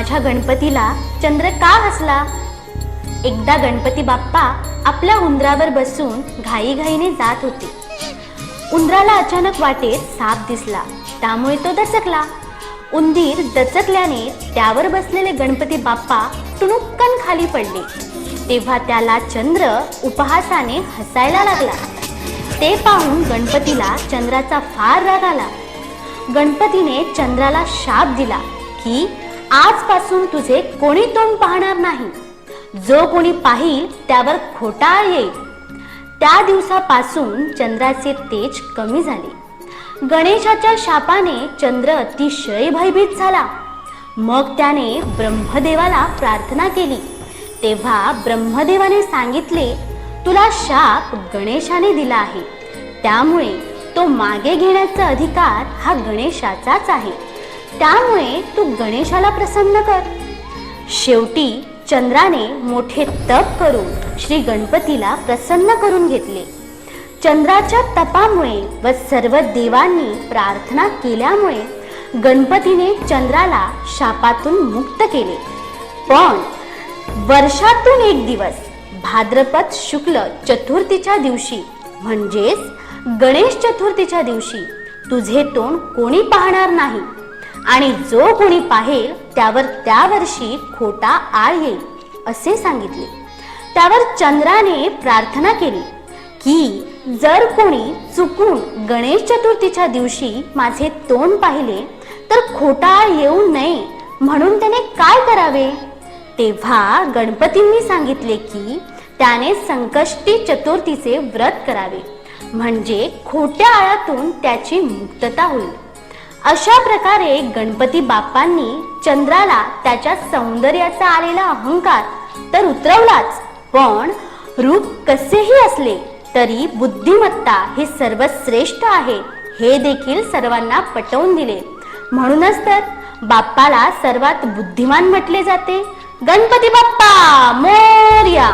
माझ्या गणपतीला चंद्र का हसला? एकदा गणपती बाप्पा आपल्या उंदरावर बसून घाईघाईने जात होते. उंदराला अचानक वाटेत साप दिसला. त्यामुळे तो दचकला. उंदीर दचकल्याने त्यावर बसलेले गणपती बाप्पा टुणुक्कन खाली पडले. तेव्हा त्याला चंद्र उपहासाने हसायला लागला. ते पाहून गणपतीला चंद्राचा फार राग आला. गणपतीने चंद्राला शाप दिला की आजपासून तुझे कोणी तोंड पाहणार नाही. जो कोणी पाहिल त्यावर खोटा येईल. त्या दिवसापासून चंद्राचे तेज कमी झाले. गणेशाच्या शापाने चंद्र अतिशय भयभीत झाला. मग त्याने ब्रह्मदेवाला प्रार्थना केली. तेव्हा ब्रह्मदेवाने सांगितले तुला शाप गणेशाने दिला आहे. त्यामुळे तो मागे घेण्याचा अधिकार हा गणेशाचाच आहे. त्यामुळे तू गणेशाला प्रसन्न कर. शेवटी चंद्राने मोठे तप करून श्री गणपतीला प्रसन्न करून घेतले. चंद्राच्या तपामुळे व सर्व देवांनी प्रार्थना केल्यामुळे गणपतीने चंद्राला शापातून मुक्त केले. पण वर्षातून एक दिवस भाद्रपद शुक्ल चतुर्थीच्या दिवशी म्हणजेच गणेश चतुर्थीच्या दिवशी तुझे तोंड कोणी पाहणार नाही? आणि जो कोणी पाहेल त्यावर त्या वर्षी खोटा आळ येईल असे सांगितले. त्यावर चंद्राने प्रार्थना केली की जर कोणी चुकून गणेश चतुर्थीच्या दिवशी माझे तोंड पाहिले तर खोटा आळ येऊ नये म्हणून त्याने काय करावे? तेव्हा गणपतींनी सांगितले की त्याने संकष्टी चतुर्थीचे व्रत करावे. म्हणजे खोट्या आळातून त्याची मुक्तता होईल. अशा प्रकारे गणपती बाप्पांनी चंद्राला त्याच्या सौंदर्याचा आलेला अहंकार तर उतरवलाच. पण रूप कसेही असले तरी बुद्धिमत्ता हे सर्वश्रेष्ठ आहे हे देखील सर्वांना पटवून दिले. म्हणूनच तर बाप्पाला सर्वात बुद्धिमान म्हटले जाते गणपती बाप्पा मोर्या!